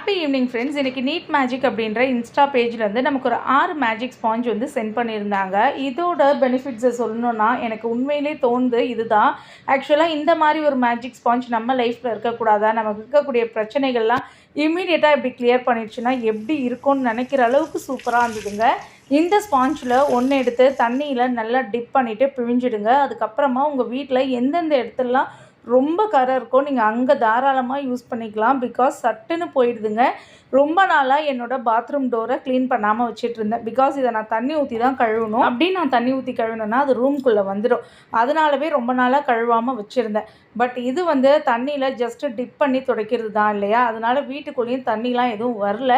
Happy evening friends இன்றைக்கி neat magic அப்படின்ற insta பேஜ்லேருந்து நமக்கு ஒரு ஆறு மேஜிக் ஸ்பாஞ்ச் வந்து சென்ட் பண்ணியிருந்தாங்க. இதோட பெனிஃபிட்ஸை சொல்லணும்னா எனக்கு உண்மையிலே தோணுது இதுதான். ஆக்சுவலாக இந்த மாதிரி ஒரு மேஜிக் ஸ்பாஞ்ச் நம்ம லைஃப்பில் இருக்கக்கூடாதா? நமக்கு இருக்கக்கூடிய பிரச்சனைகள்லாம் இம்மீடியட்டாக இப்படி கிளியர் பண்ணிடுச்சுன்னா எப்படி இருக்கும்னு நினைக்கிற அளவுக்கு சூப்பராக இருந்ததுங்க. இந்த ஸ்பாஞ்சில் ஒன்று எடுத்து தண்ணியில் நல்லா டிப் பண்ணிவிட்டு பிழிஞ்சிடுங்க. அதுக்கப்புறமா உங்கள் வீட்டில் எந்தெந்த இடத்துலலாம் ரொம்ப கரை இருக்கும். நீங்கள் அங்கே தாராளமாக யூஸ் பண்ணிக்கலாம். பிகாஸ் சட்டுன்னு போயிடுதுங்க. ரொம்ப நாளாக என்னோடய பாத்ரூம் டோரை க்ளீன் பண்ணாமல் வச்சுட்டு இருந்தேன் பிகாஸ் இதை நான் தண்ணி ஊற்றி தான் கழுவணும். அப்படின்னு நான் தண்ணி ஊற்றி கழுவணும்னா அது ரூம்குள்ளே வந்துடும் அதனாலவே ரொம்ப நாளாக கழுவாமல் வச்சுருந்தேன். பட் இது வந்து தண்ணியில் ஜஸ்ட்டு டிப் பண்ணி துடைக்கிறது தான் இல்லையா? அதனால் வீட்டுக்குள்ளேயும் தண்ணிலாம் எதுவும் வரல.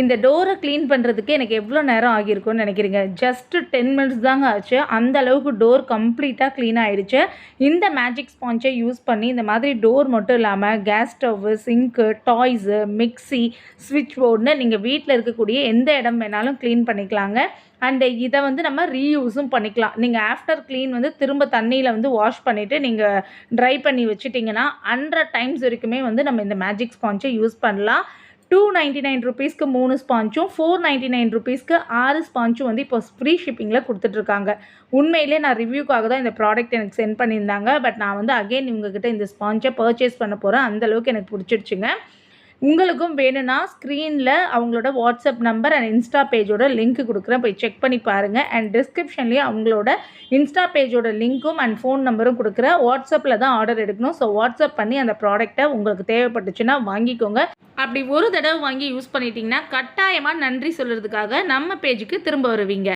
இந்த டோரை க்ளீன் பண்ணுறதுக்கு எனக்கு எவ்வளோ நேரம் ஆகியிருக்கும்னு நினைக்கிறீங்க? ஜஸ்ட்டு டென் மினிட்ஸ் தாங்க ஆச்சு. அந்த அளவுக்கு டோர் கம்ப்ளீட்டாக க்ளீன் ஆகிடுச்சு இந்த மேஜிக் ஸ்பாஞ்சை யூஸ் பண்ணி இந்த மாதிரி டோர் மட்டும் இல்லாமல் gas stove sink toys mixie ஸ்விட்ச் போர்டுன்னு நீங்கள் வீட்டில் இருக்கக்கூடிய எந்த இடம் வேணாலும் க்ளீன் பண்ணிக்கலாங்க. அண்டு இதை வந்து நம்ம ரீயூஸும் பண்ணிக்கலாம். நீங்கள் ஆஃப்டர் க்ளீன் வந்து திரும்ப தண்ணியில் வந்து வாஷ் பண்ணிவிட்டு நீங்கள் ட்ரை பண்ணி வச்சுட்டிங்கன்னா ஹண்ட்ரட் டைம்ஸ் வரைக்குமே வந்து நம்ம இந்த மேஜிக் ஸ்பாஞ்சை யூஸ் பண்ணலாம். டூ நைன்ட்டி நைன் ருபீஸ்க்கு மூணு ஸ்பாஞ்சும் ஃபோர் நைன்ட்டி நைன் ருபீஸ்க்கு ஆறு ஸ்பாஞ்சும் வந்து இப்போ ஃப்ரீ ஷிப்பிங்கில் கொடுத்துட்ருக்காங்க. உண்மையிலே நான் ரிவ்யூக்காக தான் இந்த ப்ராடக்ட் எனக்கு சென்ட் பண்ணியிருந்தாங்க. பட் நான் வந்து அகெயின் இவங்ககிட்ட இந்த ஸ்பாஞ்சை பர்ச்சேஸ் பண்ண போகிறேன் அந்தளவுக்கு எனக்கு பிடிச்சிருச்சுங்க. உங்களுக்கும் வேணும்னா ஸ்க்ரீனில் அவங்களோட வாட்ஸ்அப் நம்பர் அண்ட் இன்ஸ்டா பேஜோட லிங்க் கொடுக்குறேன். போய் செக் பண்ணி பாருங்கள் அண்ட் டிஸ்கிரிப்ஷன்லேயே அவங்களோட இன்ஸ்டா பேஜோட லிங்க்கும் அண்ட் ஃபோன் நம்பரும் கொடுக்குறேன். வாட்ஸ்அப்பில் தான் ஆர்டர் எடுக்கணும். ஸோ வாட்ஸ்அப் பண்ணி அந்த ப்ராடக்ட்டை உங்களுக்கு தேவைப்பட்டுச்சுன்னா வாங்கிக்கோங்க. அப்படி ஒரு தடவை வாங்கி யூஸ் பண்ணிட்டீங்கன்னா கட்டாயமாக நன்றி சொல்கிறதுக்காக நம்ம பேஜுக்கு திரும்ப வருவீங்க.